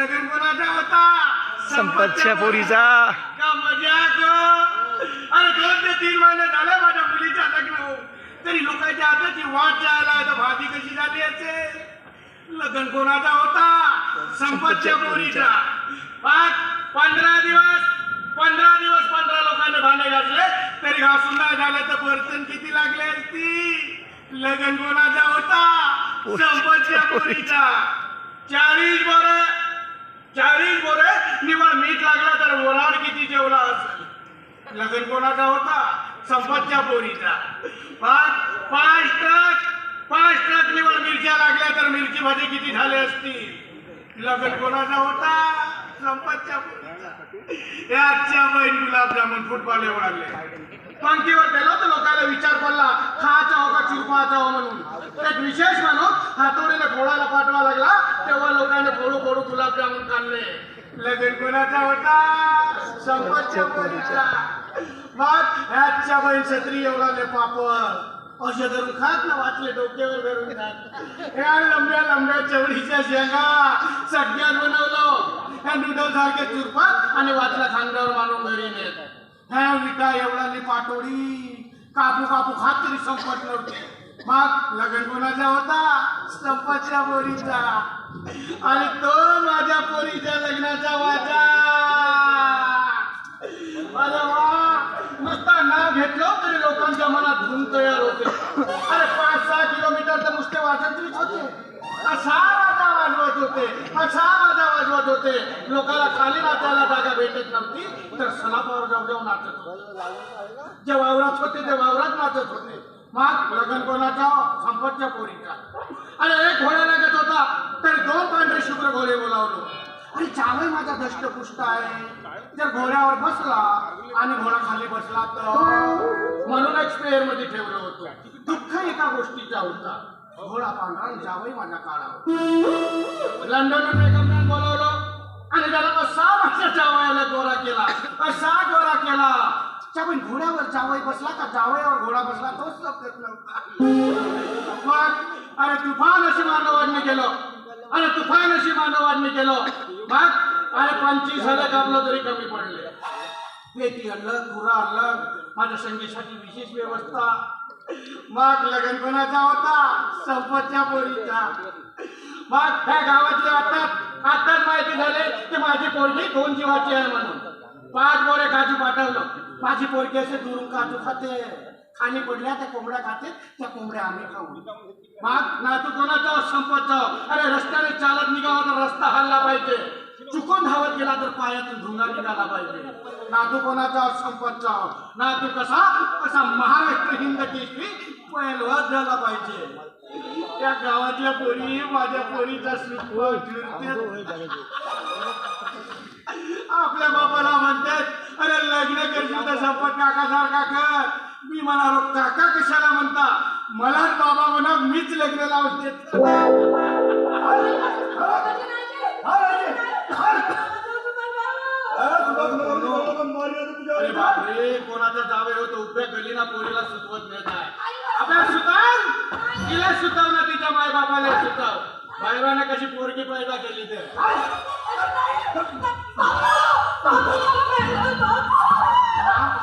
लगन कोणाचा होता संपतच्या पोरीचा. का मजा? अरे दोन ते तीन महिने झाले माझ्या मुलीच्या लग्न होऊन. तरी लोकांच्या हाताची वाट जायला तर भाजी कशी झाली असेल लग्न कोणाचा होता? संपतच्या पोरीचा. पाच पंधरा दिवस पंधरा दिवस पंधरा लोकांनी भांडे घातले तरी घासून नाही झालं तर बर्तन किती लागले असती? लग्न कोणाचा होता? संपतच्या पोरीचा. चाळीस बोर चाळीस बोरे निवड मीठ लागला तर ओराड किती जेवला असेल लग्न कोणाचा होता? संपतच्या पोरीचा. पाच पाच ट्रक पाच ट्रक निवड मिरच्या लागल्या तर मिरची भाजी किती झाले असतील लग्न कोणाचा होता? संपतच्या पोरीचा. आजच्या बहीण गुलाबजामुन फुटबॉल उडाले पंक्तीवर गेलो तर लोकांना विचार पडला खाचा हो का चिरपाचा हो म्हणून? एक विशेष माणूस हातोडीने फोडायला पाठवा लागला तेव्हा लोकांनी फोडू फोडू गुलाबजामुन काढले लगन कोणाचा होता? संपतच्या पोरीचा. मग ह्याच्या बहीण छत्री एवढा पापड असे धरून खात ना वाचले डोक्यावर धरून खात. ह्या लंब्या लंब्या चवळीच्या शेंगा सगळ्यात बनवलं. ह्या नूडल सारखे चुरपात आणि वाचला खांद्यावर मानून घरी नेत. ह्या विटा एवढा एवढाली पाटोडी कापू कापू खात तरी संपत नव्हते. मग लग्न कोणाचा होता? संपतच्या बोरीचा आणि तो माझ्या पोरीच्या लग्नाचा वाचा अरे वा घेतलं तरी लोकांच्या मनात धूम तयार होते. अरे पाच सहा किलोमीटर तर नुसते वाजतच होते. असा वाजा वाजवत होते. असा वाजा वाजवत होते. लोकांना खाली नाचायला जागा भेटत नव्हती तर सलापावर जाऊ जाऊ नाचत होते. जे वावरात होते ते वावरात नाचत होते. मग लग्न कोणाचा? संपतच्या पोरीचा. अरे एक घोडा लागत होता तर दोन पांढरे शुभ्र घोडे बोलावलो. अरे चावय माझा दष्टपुष्ट आहे. जर घोड्यावर बसला आणि घोडा खाली बसला तर म्हणूनच स्पेअरमध्ये ठेवलं होतं. दुःख एका गोष्टीचा होता. घोडा पांढरा जावई माझ्या काळावर. लंडन बेगमने बोलवलं. आणि त्याला असा माझ्या जावयाला गोरा केला. असा गोरा केला. त्यामुळे घोड्यावर जावई बसला का जावयावर घोडा बसला तोच प्रयत्न नव्हता मग अरे तुफान अशी मानवांनी केलं. अरे तुफान अशी मानवांनी केलं. मग अरे पंचवीस हजार आपलं तरी कमी पडले. पेटी अलग पुरा अलग माझ्या संगीसाठी विशेष व्यवस्था. मग लगन कोणाचा होता? संपतच्या पोरीचा. मग त्या गावाचे आता आताच माहिती झाले की माझी पोरगी दोन जीवाची आहे म्हणून. पाच बोरे काजू पाठवलं. माझी पोरगी असे दुरून काजू खाते. खाली पडल्या त्या कोंबड्या खाते त्या कोंबड्या आम्ही खाऊ. मग ना तू कोणाचा संपत अरे रस्त्याने चालत निघावा तर रस्ता हल्ला पाहिजे. चुकून धावत गेला तर पायातून धुंगा निघाला पाहिजे ना तू कोणाचा संपत ना तू कसा कसा महाराष्ट्र हिंद केसरी पैलवान झाला पाहिजे त्या गावातल्या पोरी माझ्या पोरीचा आपल्या बापाला म्हणतात अरे लग्न करशील तर संपत काका सारखा कर मी म्हणालो काका कशाला म्हणता मलाच बाबा म्हणा मीच लग्न लावते अरे बापरे कोणाचा जावे होतो उभ्या गलीना पोरीला सुचवत नाही सुताव तिला सुताव ना तिच्या माय बापाला सुताव बायबाने कशी पोरगी पैदा केली तर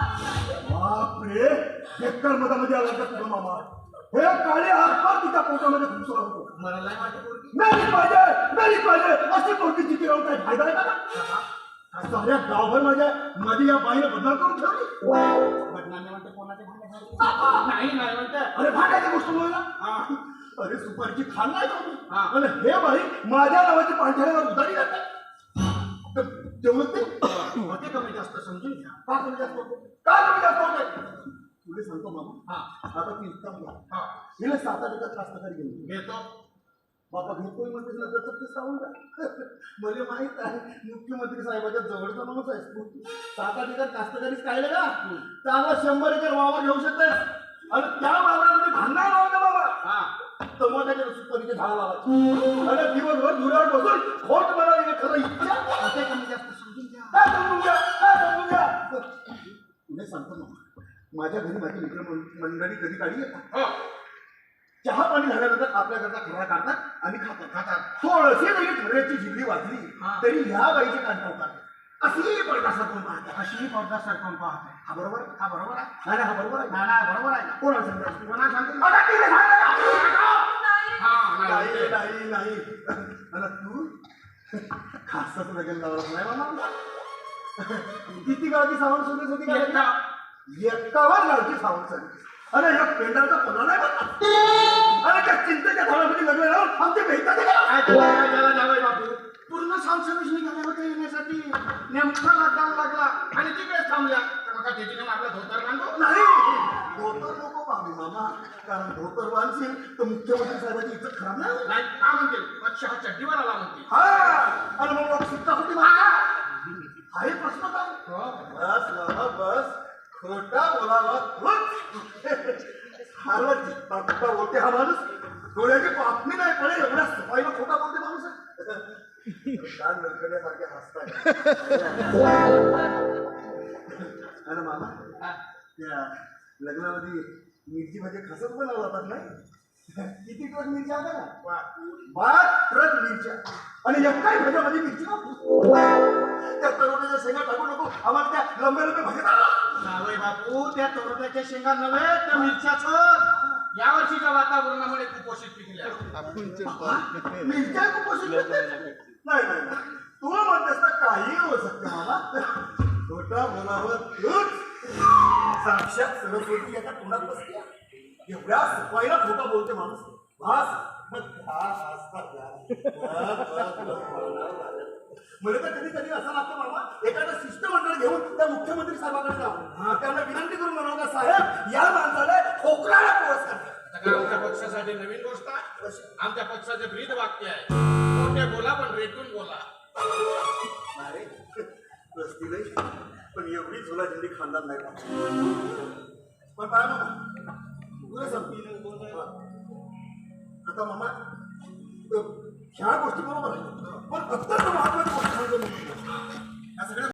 बापरे हेक्टर मधामध्ये आला का तुझा मामा? हे काळे हातपार तिच्या पोटामध्ये घुसला होतो. मला नाही माझी पोरगी. मेली पाहिजे. मेली पाहिजे. अशी पोरगी जिथे राहून काही फायदा आहे का? साऱ्या गावभर माझ्या मध्ये या बाईने बदनाम करून ठेवली. बदनामी म्हणते कोणाचे? नाही नाही म्हणते. अरे भांड्याची गोष्ट बोलला हा. अरे सुपारीची खाल नाही का? हा. आणि हे बाई माझ्या नावाची पांढऱ्यावर उधारी करते. तेवढं ते होते कमी जास्त समजून घ्या? का कमी जास्त होते? का कमी जास्त होते? तुला सांगतो मामा. हा. आता ती उत्तम हा. हिला सात आठ एकर कास्तकारी गेली. घेतो. बाबा घेतोय म्हणते नंतर तर ते सांगून द्या मला माहीत आहे मुख्यमंत्री साहेबाच्या जवळचा माणूस आहे. तू सात आठ एकर कास्तकारीच काढले का? त्याला शंभर एकर वावर घेऊ शकते आणि त्या वावरामध्ये भांडणार लावून द्या बाबा. हा. टमाट्याच्या सुपारीचे झाड लावायचे आणि दिवसभर बसून खोट खरं इच्छा? होते कमी जास्त समजून घ्या. काय समजून घ्या. काय समजून घ्या. तुला सांगतो ना. माझ्या घरी माझी मित्र मंडळी कधी येतात हो. चहा पाणी झाल्यानंतर आपल्याकरता खरा काढतात आणि खातात. खातात. थोडीशी जरी खऱ्याची जिल्ली वाजली हा. तरी ह्या बाईचे कान ठोकतात. अशी पडदा सरकून पाहतात. अशी पडदा सरकून पाहते हा बरोबर? हा बरोबर आहे. नाही हा बरोबर आहे. ना ना बरोबर आहे. ना कोणाला सांगतात कोणा सांगतो नाही नाही नाही आणि तू खासच लगेल लावलं नाही मला. किती गावची सावण सोडलीस होती का एकटा. एकावर गावची सोडलीस अरे या पेंडाचा बघा अरे त्या चिंतेच्या झाडामध्ये लग्न लावून आमचे भेटतात काय त्याला काय त्याला जावई बापू? पूर्ण सांसमिश निघाले होते येण्यासाठी. नेमका लॉकडाऊन लागला. आणि तिकडेच थांबल्या. तर मग त्याची नेम आपला धोतर बांधू नाही. धोतर नको बाबी मामा. कारण धोतर तर मुख्यमंत्री साहेबांची इज्जत खराब नाही होईल. नाही का म्हणतील पक्ष हा चड्डीवर आला म्हणतील हा. आणि मग लोक सुट्टा होती हा. हे प्रश्न काय बस बाबा बस. खोटा बोलावा? तूच खोटा बोलते हा माणूस. डोळ्याची पापणी नाही पडे एवढ्या सफाईला खोटा बोलते माणूस. आहे. कान नरकण्यासारखे हसताय अरे मामा? त्या लग्नामध्ये मिरची म्हणजे खसत बनवला जातात नाही? किती ट्रक मिरची होत्या ना? वा. ट्रक मिरच्या. आणि एकाही म्हणजे मिरची त्या तरुणाच्या शेंगा टाकू नको. आम्हाला त्या लंबे लंबे भाज्या जावई बापू. त्या तरोट्याच्या शेंगा नव्हे त्या मिरच्याचं. या वर्षीच्या वातावरणामुळे कुपोषित पिकल्या. मिरच्या कुपोषित? नाही नाही तू म्हणतेस तर काही होऊ शकते मामा छोटा बोलावर तूच. साक्षात सरस्वती याच्या तोंडात बसते. एवढ्या सफाईला खोटा बोलते माणूस. भास मग भास हसतात मला तर कधी कधी असं लागतं मामा एखादं शिष्टमंडळ घेऊन त्या मुख्यमंत्री साहेबांकडे जाऊ त्यांना विनंती करून म्हणावं का साहेब या माणसाला खोकलाला पुरस्कार द्या." आता काय आमच्या पक्षासाठी नवीन गोष्ट आहे? आमच्या पक्षाचे ब्रीद वाक्य आहे. मोठे बोला पण रेटून बोला. अरे रस्ती नाही. पण एवढी झोला जल्दी खानदार नाही पण काय मामा तुला सांगते आता मामा ह्या गोष्टी बरोबर आहेत. पण अत्यंत महत्वाची गोष्ट सांगतो मी या सगळ्या